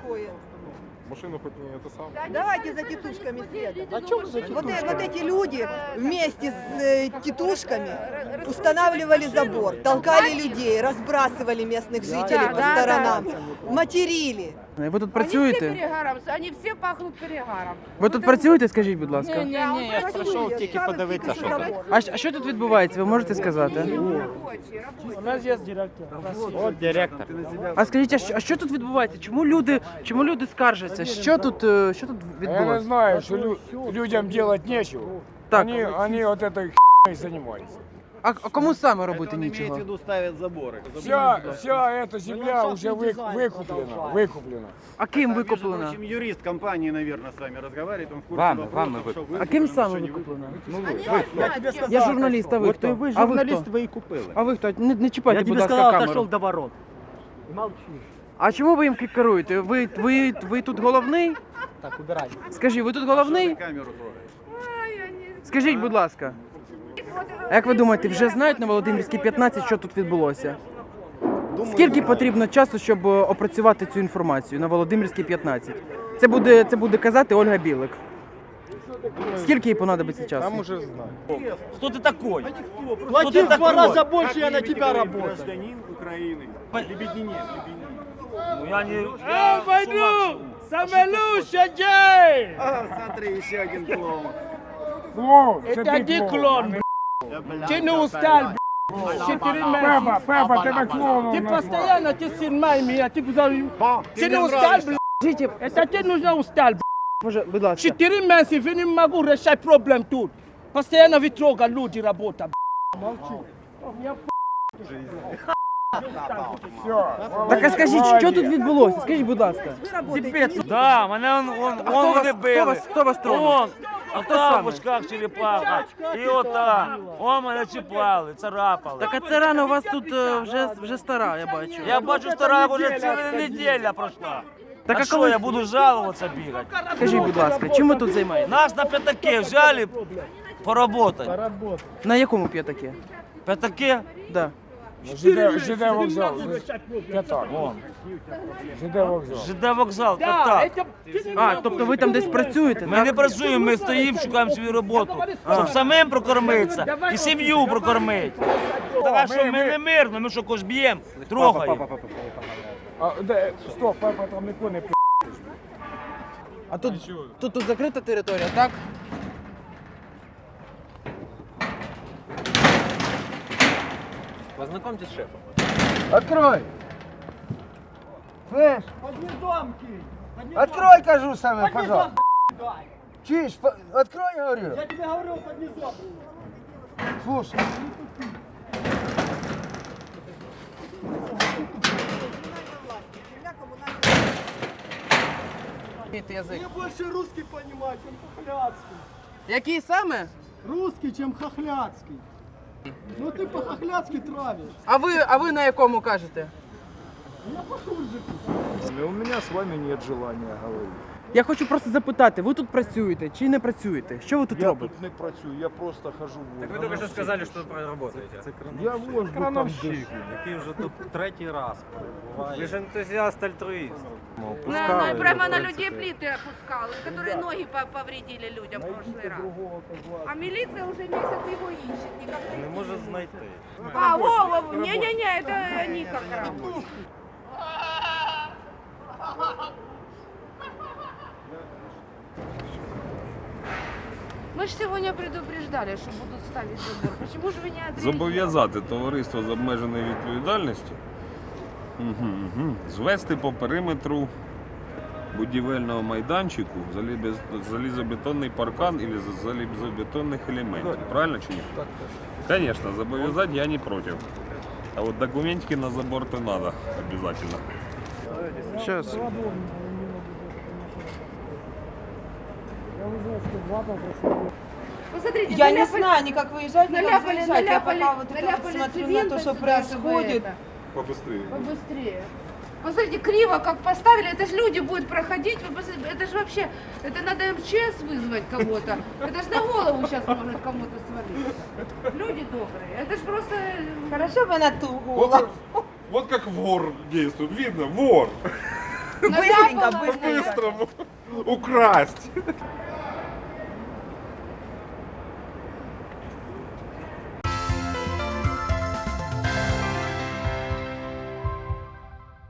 такое? Машину хоть не это самое. Давайте за тетушками следом. А чому за Вот, э- вот эти люди вместе с э, тетушками устанавливали забор, толкали людей, разбрасывали местных жителей по да, сторонам, материли. Ви тут Они все працюєте? перегаром, они все пахнут перегаром. Ви тут працюєте, скажіть, будь ласка. Ні, ні, ні, я прийшов тільки подивитися, що там. А, щ- а що тут відбувається? Ви можете сказати? Рабочие, рабочие. У нас є директор. От директор. А скажіть, а що, а що тут відбувається? Чому люди, чому люди скаржаться? Що тут, е, що тут Я не відбувається? знаю, что лю- людям делать нечего. Так. Они, они вот этой херней занимаются. А, а кому саме робити нічого? виду ставят заборы. Вся, вся эта земля уже вы- выкуплена, выкуплена. А ким Между викуплена? прочим, юрист компании, наверное, с вами разговаривает, он в курсе Вам, вопросов, вам что вы А ким по саме отношению- викуплена? Ну, Я тебе сказал. Я журналіст, а ви От хто? ви А ви журналіст, хто? ви і купили. А ви хто? Не, не чіпайте, Я будь тебе ласка, сказал, камеру. отошел до ворот. И молчишь. А чому ви їм керуєте? Ви, ви, ви тут головний? Так, убирай. Скажіть, ви тут головний? камеру трогает. Ай, они- Скажіть, будь ласка. А як ви думаєте, вже знають на Володимирській 15, що тут відбулося? Скільки потрібно часу, щоб е, опрацювати цю інформацію на Володимирській 15? Це буде, це буде казати Ольга Білик. Скільки їй понадобиться часу? Там уже знаю. Кто ты такой? Плати в два такой? раза больше, я на тебя Вы работаю. Гражданин Украины. Лебедине, Лебедине. Ну я не... Я пойду! Самелюща день! А, смотри, еще один клоун. Клоун, Это ты один клон, б***ь. Ты не устал, б***ь. Четыре месяца. Пепа, Пепа, тебе клоуном Ты назвал. постоянно ты снимай меня, ты куда... Ты не устал, б***ь. Скажіть, Это ты нужно устал, б***ь. може, будь ласка. Четыре месяца я не могу решать проблем тут. Постоянно вы трогал люди работа, б***ь. Молчи. У меня Все. Так а скажіть, що тут відбулося? Скажіть, будь ласка. Вы работаете не Да, мене он, он, А хто он вас, вони хто били. вас, хто вас тронув? А там в очках черепаха. І ота. О, мене чіпали, царапали. Так а це рана у вас тут е, вже, вже стара, я бачу. Я бачу, стара вже ціла неділя пройшла. Так, а а що, коли- я буду жалуватися бігати? Скажіть, будь ласка, чим ви тут займаєтесь? Нас на п'ятаки взяли поработати. На якому п'ятакі? П'ятаки? Да. ЖД, ЖД вокзал. Пятак. ЖД вокзал. ЖД вокзал, ты не А, тобто ви там десь працюєте? Ми не працюємо, ми стоїмо, шукаємо свою роботу, щоб самим прокормитися і сім'ю прокормити. Так що ми не мирно, ми що когось б'ємо, трогаємо. А, де, стоп, Пепа там не коне пи***. А тут, тут, тут закрита територія, так? Познакомьтесь с шефом. Открой! Слышь? Открой, кажу саме, пожалуйста. Чиж, по- открой, говорю. Я тебе говорю, под низом. Слушай. Язик. Я больше русский понимаю, чем хохляцкий. Який саме? Русский, чем хохляцкий. Ну ты по-хахляцьки травишь. А ви, а ви на якому кажете? У меня с вами нет желания говорить. Я хочу просто запитати, ви тут працюєте чи не працюєте? Що ви тут Я робите? тут не працюю, я просто хожу в Так ви тільки що сказали, що працюєте. Я вожу там дышку. Який вже тут третій раз перебуває. Ви ж ентузіаст альтруїст. На- на- Прямо на людей плиты опускал, которые ноги по- повредили людям в прошлый раз. А милиция уже месяц его ищет. никак не Не може знайти. А, во, во, не-не-не, это они как раз. Мы же сегодня предупреждали, что будут ставить забор. Почему же вы не отреагировали? Зобов'язати товариство з обмеженою відповідальністю мгм, мгм, звести по периметру будівельного майданчику залібез- залізобетонний паркан или залізобетонних елементів. Правильно чи ні? Так, так. Звісно, зобов'язати я не проти. А от документики на забор то надо обязательно. Щас. Посмотрите, Я не наляпали- знаю ни как выезжать, ни как Наляпали, заезжать. Я наляпали, пока вот это вот наляпали смотрю на цемента то, что сюда, чтобы происходит. это, Побыстрее. Побыстрее. Посмотрите, криво как поставили, это же люди будут проходить, вы посмотрите, это же вообще, это надо МЧС вызвать кого-то, это же на голову сейчас может кому-то свалиться. Люди добрые, это же просто... Хорошо бы на ту Вот голову. как, вот как вор действует, видно, вор. Быстренько, По-быстрому. Украсть.